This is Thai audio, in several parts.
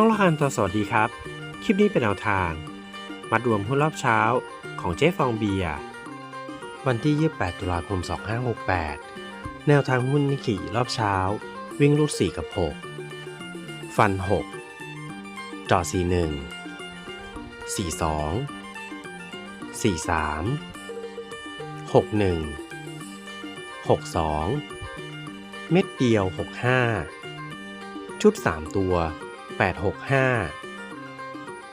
ช่องละคันตัวสวัสดีครับ คลิปนี้เป็นแนวทาง มัดรวมหุ้นรอบเช้าของเจ๊ฟองเบียร์วันที่ 28 ตุลาคม 2568 แนวทางหุ้นนิกขี่รอบเช้า วิ่งรูด4กับ 6 ฟัน 6 จอ 41 42 43 61 62 เม็ดเดียว 65 ชุด 3 ตัว 865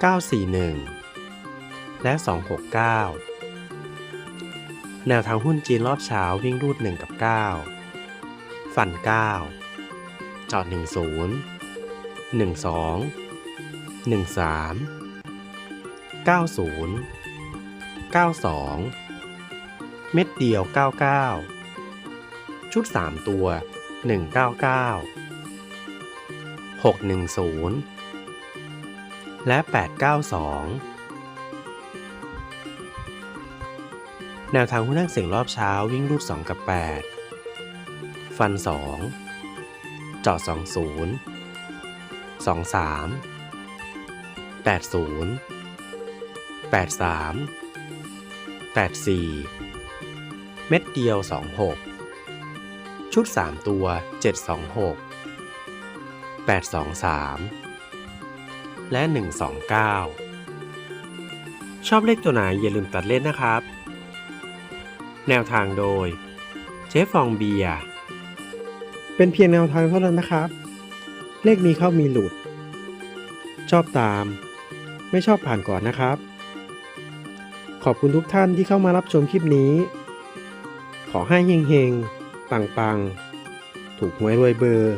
941 และ 269 แนวทางหุ้นจีนรอบเช้าวิ่งรูด 1 กับ 9 ฟัน 9 จอด 10 12 13 90 92 เม็ดเดียว 99 ชุด 3 ตัว 199 610 และ 892 แนวทางหุ้นนั่งเสียงรอบเช้าวิ่งรูด 2 กับ 8 ฟัน 2 เจาะ20 23 80 83 84 เม็ดเดียว 26 ชุด 3 ตัว 726 823 และ 129 ชอบเลขตัวไหนอย่าลืมตัดเล่นนะครับ แนวทางโดยเจ๊ฟองเบีย เป็นเพียงแนวทางเท่านั้นนะครับ เลขมีเข้ามีหลุด ชอบตาม ไม่ชอบผ่านก่อนนะครับ ขอบคุณทุกท่านที่เข้ามารับชมคลิปนี้ ขอให้เฮงๆ ปังๆ ถูกหวยรวยเบอร์